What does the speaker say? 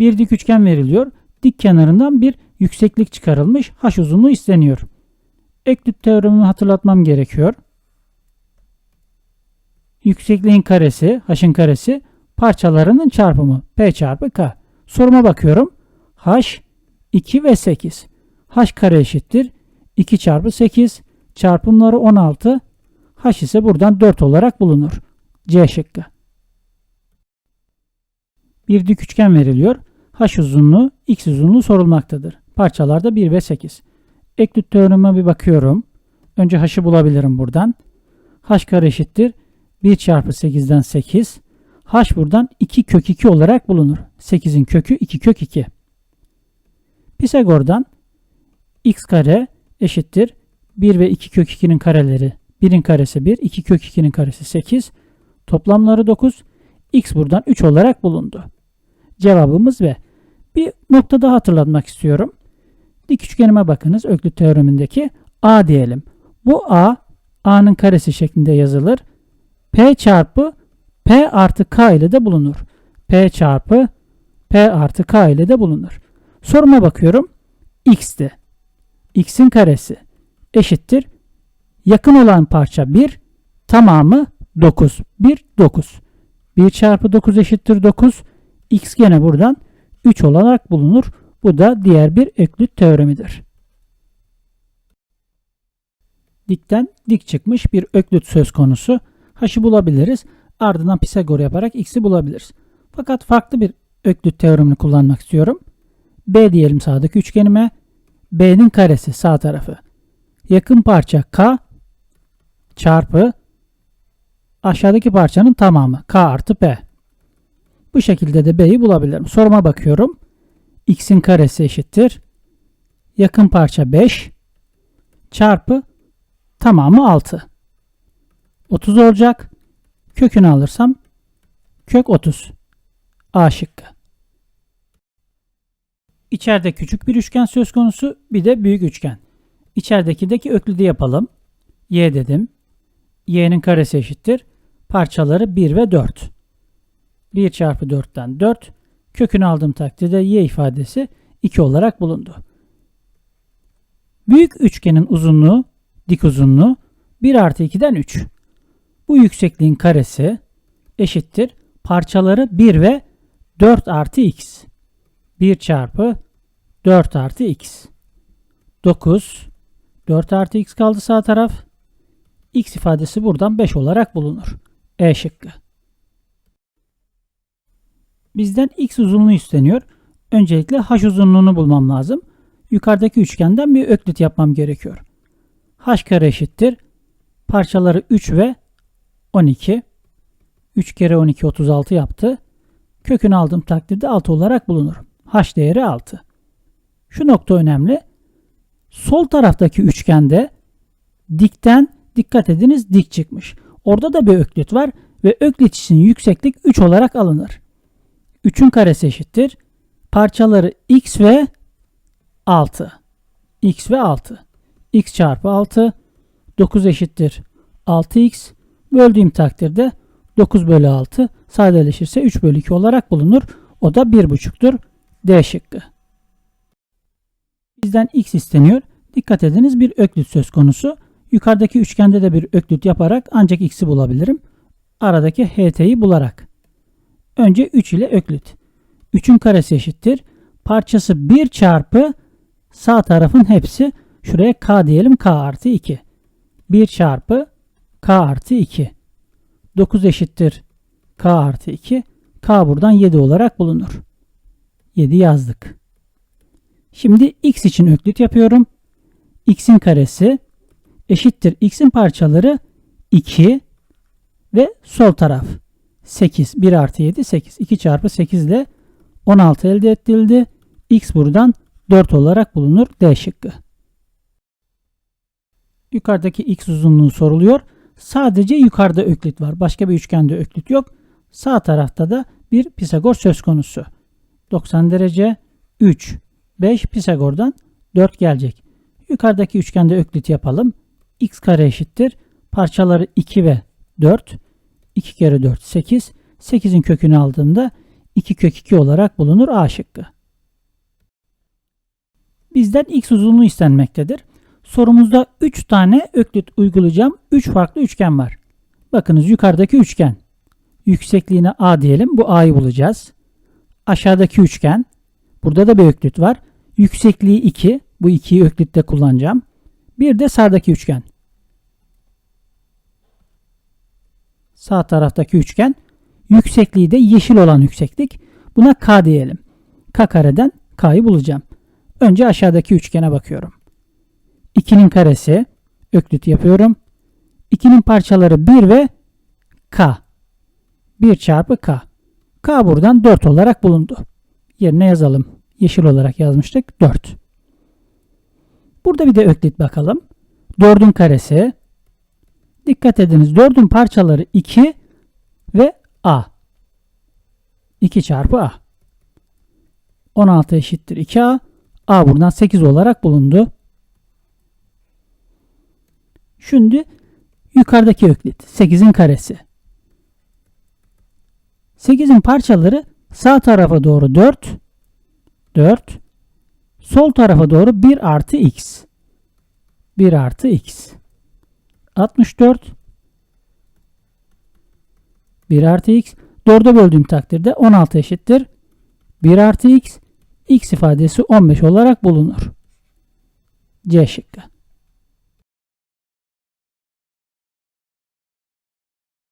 Bir dik üçgen veriliyor. Dik kenarından bir yükseklik çıkarılmış. H uzunluğu isteniyor. Eklüt teoremini hatırlatmam gerekiyor. Yüksekliğin karesi, h'ın karesi parçalarının çarpımı p çarpı k. Soruma bakıyorum. h 2 ve 8. h kare eşittir. 2 çarpı 8 çarpımları 16. h ise buradan 4 olarak bulunur. C şıkkı. Bir dik üçgen veriliyor. H uzunluğu, x uzunluğu sorulmaktadır. Parçalarda 1 ve 8. Eklüt teoreme bir bakıyorum. Önce h'ı bulabilirim buradan. h kare eşittir. 1 çarpı 8'den 8. h buradan 2 kök 2 olarak bulunur. 8'in kökü 2 kök 2. Pisagor'dan x kare eşittir. 1 ve 2 kök 2'nin kareleri. 1'in karesi 1, 2 kök 2'nin karesi 8. Toplamları 9. X buradan 3 olarak bulundu. Cevabımız B. Bir nokta daha hatırlatmak istiyorum. Dik üçgenime bakınız Öklüt teoremindeki A diyelim. Bu A, A'nın karesi şeklinde yazılır. P çarpı P artı K ile de bulunur. P çarpı P artı K ile de bulunur. Soruma bakıyorum. X'ti. X'in karesi eşittir. Yakın olan parça 1, tamamı 9. 1, 9. 1 çarpı 9 eşittir 9. X gene buradan 3 olarak bulunur. Bu da diğer bir Öklüt teoremidir. Dikten dik çıkmış bir Öklüt söz konusu. H'ı bulabiliriz. Ardından Pisagor yaparak X'i bulabiliriz. Fakat farklı bir Öklüt teoremini kullanmak istiyorum. B diyelim sağdaki üçgenime. B'nin karesi sağ tarafı. Yakın parça K çarpı aşağıdaki parçanın tamamı K artı P. Bu şekilde de B'yi bulabilirim. Soruma bakıyorum. X'in karesi eşittir. Yakın parça 5 çarpı tamamı 6. 30 olacak. Kökünü alırsam kök 30. A şıkkı. İçeride küçük bir üçgen söz konusu bir de büyük üçgen. İçeridekideki öklüdü yapalım. Y dedim. Y'nin karesi eşittir. Parçaları 1 ve 4. 1 çarpı 4'ten 4. Kökünü aldığım takdirde y ifadesi 2 olarak bulundu. Büyük üçgenin uzunluğu, dik uzunluğu 1 artı 2'den 3. Bu yüksekliğin karesi eşittir. Parçaları 1 ve 4 artı x. 1 çarpı 4 artı x. 9. 4 artı x kaldı sağ taraf. x ifadesi buradan 5 olarak bulunur. E şıkkı. Bizden x uzunluğu isteniyor. Öncelikle h uzunluğunu bulmam lazım. Yukarıdaki üçgenden bir öklit yapmam gerekiyor. h kare eşittir. Parçaları 3 ve 12. 3 kere 12 36 yaptı. Kökünü aldığım takdirde 6 olarak bulunur. h değeri 6. Şu nokta önemli. Sol taraftaki üçgende dikten dikkat ediniz dik çıkmış. Orada da bir öklit var ve öklit için yükseklik 3 olarak alınır. 3'ün karesi eşittir. Parçaları x ve 6. x ve 6. x çarpı 6. 9 eşittir. 6x. Böldüğüm takdirde 9 bölü 6 sadeleşirse 3 bölü 2 olarak bulunur. O da 1,5'tur. D şıkkı. Bizden x isteniyor. Dikkat ediniz bir öklit söz konusu. Yukarıdaki üçgende de bir öklit yaparak ancak x'i bulabilirim. Aradaki ht'yi bularak. Önce 3 ile öklit. 3'ün karesi eşittir. Parçası 1 çarpı sağ tarafın hepsi. Şuraya k diyelim k artı 2. 1 çarpı k artı 2. 9 eşittir k artı 2. k buradan 7 olarak bulunur. 7 yazdık. Şimdi x için öklit yapıyorum. x'in karesi eşittir x'in parçaları 2 ve sol taraf 8. 1 artı 7 8. 2 çarpı 8 ile 16 elde edildi. X buradan 4 olarak bulunur. D şıkkı. Yukarıdaki x uzunluğu soruluyor. Sadece yukarıda öklit var. Başka bir üçgende öklit yok. Sağ tarafta da bir Pisagor söz konusu. 90 derece 3, 5 Pisagor'dan 4 gelecek. Yukarıdaki üçgende öklit yapalım. x kare eşittir. Parçaları 2 ve 4. 2 kere 4 8. 8'in kökünü aldığımda 2 kök 2 olarak bulunur A şıkkı. Bizden x uzunluğu istenmektedir. Sorumuzda 3 tane öklit uygulayacağım 3 farklı üçgen var. Bakınız yukarıdaki üçgen. Yüksekliğine A diyelim. Bu A'yı bulacağız. Aşağıdaki üçgen. Burada da bir öklit var. Yüksekliği 2. Bu 2'yi öklitte kullanacağım. Bir de sağdaki üçgen. Sağ taraftaki üçgen. Yüksekliği de yeşil olan yükseklik. Buna K diyelim. K kareden K'yı bulacağım. Önce aşağıdaki üçgene bakıyorum. 2'nin karesi. Öklit yapıyorum. 2'nin parçaları 1 ve K. 1 çarpı K. K buradan 4 olarak bulundu. Yerine yazalım. Yeşil olarak yazmıştık. 4. Burada bir de öklit bakalım. 4'ün karesi. Dikkat ediniz 4'ün parçaları 2 ve A. 2 çarpı A. 16 eşittir 2A. A buradan 8 olarak bulundu. Şimdi yukarıdaki öklit 8'in karesi. 8'in parçaları sağ tarafa doğru 4, 4, sol tarafa doğru 1 artı x. 1 artı x. 64, 1 artı x. 4'e böldüğüm takdirde 16 eşittir. 1 artı x, x ifadesi 15 olarak bulunur. C şıkkı.